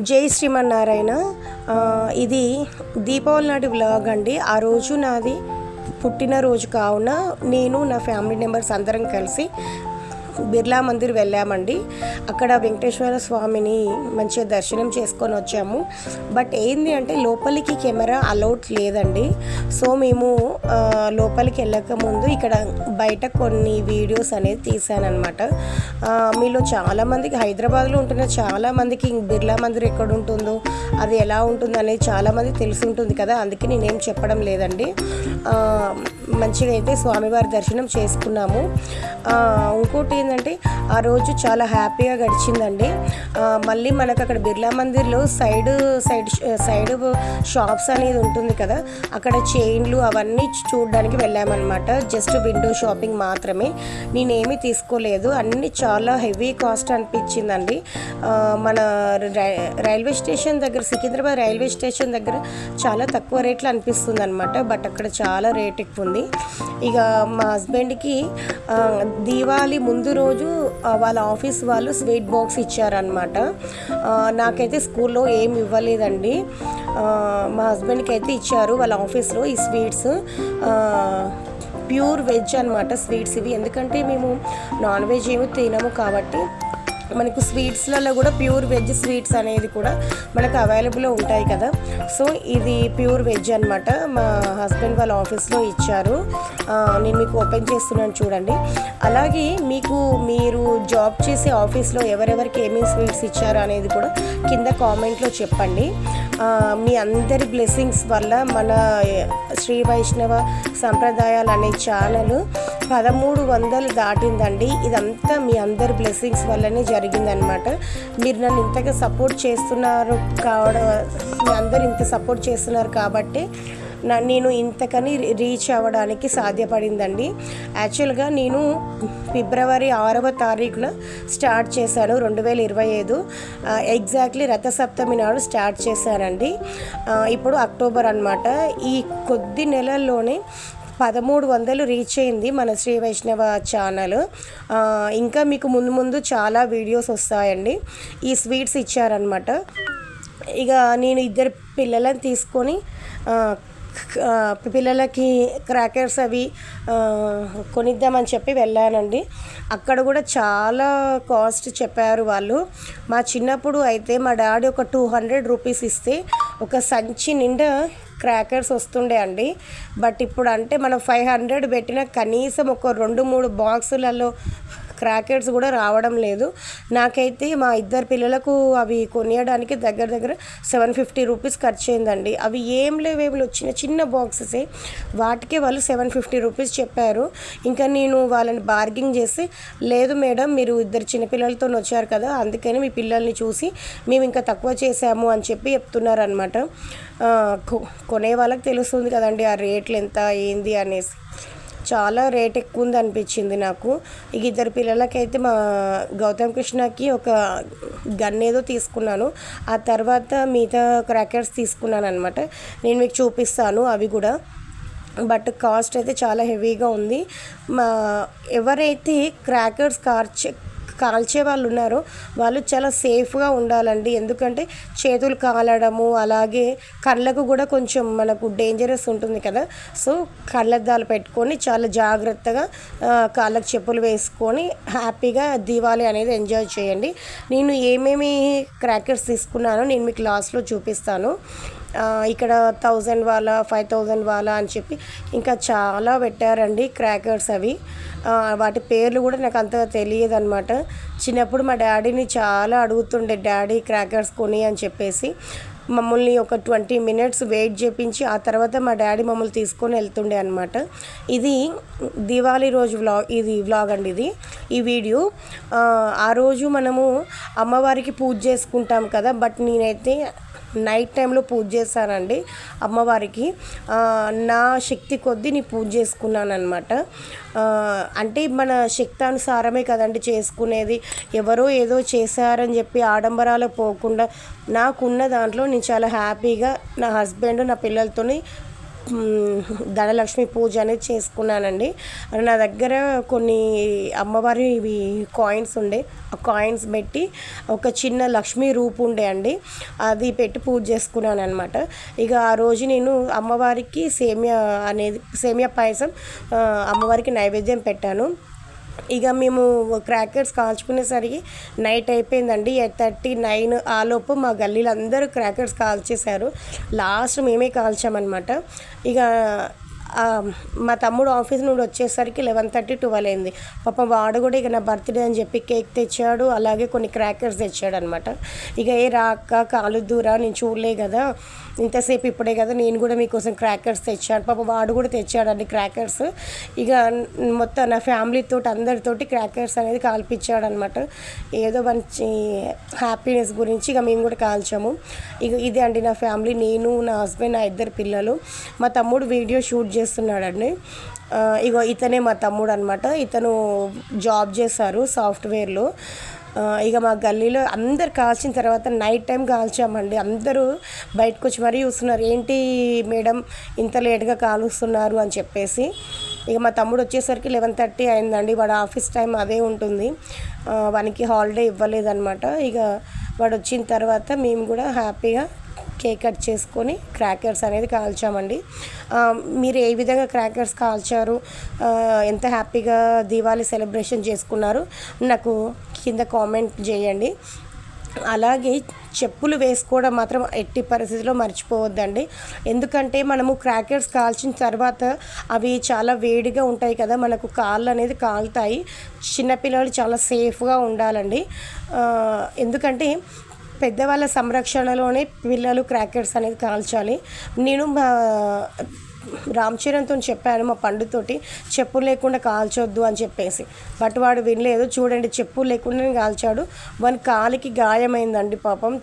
జై శ్రీమన్నారాయణ. ఇది దీపావళి నాటి వ్లాగ్ అండి. ఆ రోజు నాది పుట్టినరోజు కావున నేను నా ఫ్యామిలీ మెంబర్స్ అందరం కలిసి బిర్లా మందిర్ వెళ్ళామండి. అక్కడ వెంకటేశ్వర స్వామిని మంచిగా దర్శనం చేసుకొని వచ్చాము. బట్ ఏంది అంటే లోపలికి కెమెరా అలౌట్ లేదండి. సో మేము లోపలికి వెళ్ళకముందు ఇక్కడ బయట కొన్ని వీడియోస్ అనేది తీసానమాట మీలో చాలామందికి హైదరాబాద్లో ఉంటున్న చాలామందికి బిర్లా మందిర్ ఎక్కడ ఉంటుందో అది ఎలా ఉంటుంది అనేది చాలామంది తెలిసి ఉంటుంది కదా. అందుకే నేనేం చెప్పడం లేదండి. మంచిగా అయితే స్వామివారి దర్శనం చేసుకున్నాము. ఇంకోటి ఏంటంటే ఆ రోజు చాలా హ్యాపీగా గడిచిందండి. మళ్ళీ మనకు అక్కడ బిర్లా మందిర్లో సైడ్ సైడ్ సైడ్ షాప్స్ అనేది ఉంటుంది కదా అక్కడ చైన్లు అవన్నీ చూడడానికి వెళ్ళామన్నమాట. జస్ట్ విండో షాపింగ్ మాత్రమే. నేనేమీ తీసుకోలేదు. అన్నీ చాలా హెవీ కాస్ట్ అనిపించిందండి. మన రై- రైల్వే స్టేషన్ దగ్గర సికింద్రాబాద్ రైల్వే స్టేషన్ దగ్గర చాలా తక్కువ రేట్లు అనిపిస్తుంది అనమాట బట్ అక్కడ చాలా చాలా రేట్ ఎక్కువ ఉంది. ఇక మా హస్బెండ్కి దీవాళి ముందు రోజు వాళ్ళ ఆఫీస్ వాళ్ళు స్వీట్ బాక్స్ ఇచ్చారనమాట నాకైతే స్కూల్లో ఏం ఇవ్వలేదండి. మా హస్బెండ్కి అయితే ఇచ్చారు వాళ్ళ ఆఫీస్లో ఈ స్వీట్స్. ప్యూర్ వెజ్ అనమాట స్వీట్స్ ఇవి. ఎందుకంటే మేము నాన్ వెజ్ ఏమి తినము కాబట్టి మనకు స్వీట్స్లలో కూడా ప్యూర్ వెజ్ స్వీట్స్ అనేది కూడా మనకు అవైలబుల్లో ఉంటాయి కదా. సో ఇది ప్యూర్ వెజ్ అనమాట మా హస్బెండ్ వాళ్ళ ఆఫీస్లో ఇచ్చారు. నేను మీకు ఓపెన్ చేస్తున్నాను చూడండి. అలాగే మీకు మీరు జాబ్ చేసే ఆఫీస్లో ఎవరెవరికి ఏమేమి స్వీట్స్ ఇచ్చారు అనేది కూడా కింద కామెంట్లో చెప్పండి. మీ అందరి బ్లెస్సింగ్స్ వల్ల మన శ్రీ వైష్ణవ సంప్రదాయాలు అనే ఛానల్ పదమూడు వందలు దాటిందండి. ఇదంతా మీ అందరి బ్లెస్సింగ్స్ వల్లనే జరిగిందనమాట మీరు నన్ను ఇంతగా సపోర్ట్ చేస్తున్నారు కావడం మీ అందరు ఇంత సపోర్ట్ చేస్తున్నారు కాబట్టి నేను ఇంతకని రీచ్ అవ్వడానికి సాధ్యపడిందండి. యాక్చువల్గా నేను ఫిబ్రవరి ఆరవ తారీఖున స్టార్ట్ చేశాను రెండు వేల ఇరవై ఐదు. ఎగ్జాక్ట్లీ రథసప్తమి నాడు స్టార్ట్ చేశానండి. ఇప్పుడు అక్టోబర్ అనమాట ఈ కొద్ది నెలల్లోనే పదమూడు వందలు రీచ్ అయింది మన శ్రీ వైష్ణవ ఛానల్. ఇంకా మీకు ముందు ముందు చాలా వీడియోస్ వస్తాయండి. ఈ స్వీట్స్ ఇచ్చారనమాట ఇక నేను ఇద్దరు పిల్లలను తీసుకొని పిల్లలకి క్రాకర్స్ అవి కొనిద్దామని చెప్పి వెళ్ళానండి. అక్కడ కూడా చాలా కాస్ట్ చెప్పారు వాళ్ళు. మా చిన్నప్పుడు అయితే మా డాడీ ఒక టూ హండ్రెడ్ రూపీస్ ఇస్తే ఒక సంచి నిండా క్రాకర్స్ వస్తుండే అండి. బట్ ఇప్పుడు అంటే మనం ఫైవ్ హండ్రెడ్ పెట్టిన కనీసం ఒక రెండు మూడు బాక్సులలో క్రాకెట్స్ కూడా రావడం లేదు. నాకైతే మా ఇద్దరు పిల్లలకు అవి కొనియడానికి దగ్గర దగ్గర సెవెన్ ఫిఫ్టీ రూపీస్ ఖర్చు అయిందండి అవి ఏం లేవేమి వచ్చిన చిన్న బాక్సెసే. వాటికే వాళ్ళు సెవెన్ ఫిఫ్టీ రూపీస్ చెప్పారు. ఇంకా నేను వాళ్ళని బార్గింగ్ చేసి లేదు మేడం మీరు ఇద్దరు చిన్నపిల్లలతో వచ్చారు కదా అందుకని మీ పిల్లల్ని చూసి మేము ఇంకా తక్కువ చేసాము అని చెప్పి చెప్తున్నారు అనమాట కొనే వాళ్ళకి తెలుస్తుంది కదండి ఆ రేట్లు ఎంత ఏంది అనేసి. చాలా రేట్ ఎక్కువ ఉంది అనిపించింది నాకు. ఇక ఇద్దరు పిల్లలకైతే మా గౌతమ్ కృష్ణకి ఒక గన్ ఏదో తీసుకున్నాను. ఆ తర్వాత మిగతా క్రాకర్స్ తీసుకున్నాను అనమాట నేను మీకు చూపిస్తాను అవి కూడా. బట్ కాస్ట్ అయితే చాలా హెవీగా ఉంది. మా ఎవరైతే క్రాకర్స్ కార్చ్ కాల్చే వాళ్ళు ఉన్నారు. వాళ్ళు చాలా సేఫ్గా ఉండాలండి. ఎందుకంటే చేతులు కాలడము అలాగే కళ్ళకు కూడా కొంచెం మనకు డేంజరస్ ఉంటుంది కదా. సో కళ్ళద్దాలు పెట్టుకొని చాలా జాగ్రత్తగా కాళ్ళకు చెప్పులు వేసుకొని హ్యాపీగా దీవాలి అనేది ఎంజాయ్ చేయండి. నేను ఏమేమి క్రాకర్స్ తీసుకున్నానో నేను మీకు లాస్ట్లో చూపిస్తాను. ఇక్కడ థౌజండ్ వాళ్ళ ఫైవ్ థౌజండ్ వాళ్ళ అని చెప్పి ఇంకా చాలా పెట్టారండి క్రాకర్స్ అవి. వాటి పేర్లు కూడా నాకు అంతగా తెలియదు అనమాట చిన్నప్పుడు మా డాడీని చాలా అడుగుతుండే డాడీ క్రాకర్స్ కొని అని చెప్పేసి. మమ్మల్ని ఒక ట్వంటీ మినిట్స్ వెయిట్ చేపించి ఆ తర్వాత మా డాడీ మమ్మల్ని తీసుకొని వెళ్తుండే అనమాట ఇది దివాళీ రోజు వ్లాగ్ ఇది వ్లాగ్ అండి ఇది. ఈ వీడియో ఆ రోజు మనము అమ్మవారికి పూజ చేసుకుంటాం కదా బట్ నేనైతే నైట్ టైంలో పూజ చేశానండి అమ్మవారికి. నా శక్తి కొద్దీ నీ పూజ చేసుకున్నాను అనమాట అంటే మన శక్తానుసారమే కదండి చేసుకునేది. ఎవరో ఏదో చేశారని చెప్పి ఆడంబరాలు పోకుండా నాకున్న దాంట్లో నేను చాలా హ్యాపీగా నా హస్బెండ్ నా పిల్లలతోని ధనలక్ష్మి పూజ అనేది చేసుకున్నానండి. నా దగ్గర కొన్ని అమ్మవారి ఇవి కాయిన్స్ ఉండే ఆ కాయిన్స్ పెట్టి ఒక చిన్న లక్ష్మీ రూపు ఉండే అండి. అది పెట్టి పూజ చేసుకున్నాను అనమాట ఇక ఆ రోజు నేను అమ్మవారికి సేమియా అనేది సేమియా పాయసం అమ్మవారికి నైవేద్యం పెట్టాను. ఇక మేము క్రాకర్స్ కాల్చుకునేసరికి నైట్ అయిపోయిందండి. ఎయిట్ థర్టీ నైన్ ఆలోపు మా గల్లీలు అందరూ క్రాకర్స్ కాల్చేశారు. లాస్ట్ మేమే కాల్చామన్నమాట. ఇక మా తమ్ముడు ఆఫీస్ నుండి వచ్చేసరికి లెవెన్ థర్టీ ట్వెల్వ్ అయింది. పాపం వాడు కూడా ఇక నా బర్త్డే అని చెప్పి కేక్ తెచ్చాడు. అలాగే కొన్ని క్రాకర్స్ తెచ్చాడు అనమాట ఇక ఏ రాక కాలు దూరా నేను చూడలే కదా. ఇంతసేపు ఇప్పుడే కదా నేను కూడా మీకోసం క్రాకర్స్ తెచ్చాను. పాప వాడు కూడా తెచ్చాడు అన్ని క్రాకర్స్ ఇక మొత్తం నా ఫ్యామిలీతో అందరితోటి క్రాకర్స్ అనేది కాల్పించాడు అనమాట ఏదో మంచి హ్యాపీనెస్ గురించి ఇక మేము కూడా కాల్చాము. ఇక ఇది అండి నా ఫ్యామిలీ నేను నా హస్బెండ్ నా ఇద్దరు పిల్లలు. మా తమ్ముడు వీడియో షూట్ చేసి చేస్తున్నాడండి. ఇగో ఇతనే మా తమ్ముడు అనమాట ఇతను జాబ్ చేశారు సాఫ్ట్వేర్లో. ఇక మా గల్లీలో అందరు కాల్చిన తర్వాత నైట్ టైం కాల్చామండి. అందరూ బయటకు వచ్చి మరీ చూస్తున్నారు ఏంటి మేడం ఇంత లేట్గా కాలుస్తున్నారు? అని చెప్పేసి. ఇక మా తమ్ముడు వచ్చేసరికి లెవెన్ థర్టీ అయిందండి. వాడు ఆఫీస్ టైం అదే ఉంటుంది. వానికి హాలిడే ఇవ్వలేదన్నమాట. ఇక వాడు వచ్చిన తర్వాత మేము కూడా హ్యాపీగా కేక్ కట్ చేసుకొని క్రాకర్స్ అనేది కాల్చామండి. మీరు ఏ విధంగా క్రాకర్స్ కాల్చారు? ఎంత హ్యాపీగా దీవాళి సెలబ్రేషన్ చేసుకున్నారు? నాకు కింద కామెంట్ చేయండి. అలాగే చెప్పులు వేసుకోవడం మాత్రం ఎట్టి పరిస్థితిలో మర్చిపోవద్దండి. ఎందుకంటే మనము క్రాకర్స్ కాల్చిన తర్వాత అవి చాలా వేడిగా ఉంటాయి కదా మనకు కాళ్ళు అనేది కాలుతాయి. చిన్నపిల్లలు చాలా సేఫ్గా ఉండాలండి. ఎందుకంటే పెద్దవాళ్ళ సంరక్షణలోనే పిల్లలు క్రాకర్స్ అనేది కాల్చాలి. నేను మా రామ్ చరణ్తో చెప్పాను మా పండుతోటి చెప్పులు లేకుండా కాల్చొద్దు అని చెప్పేసి. బట్ వాడు వినలేదు. చూడండి చెప్పులు లేకుండా కాల్చాడు. వాని కాలికి గాయమైందండి పాపం.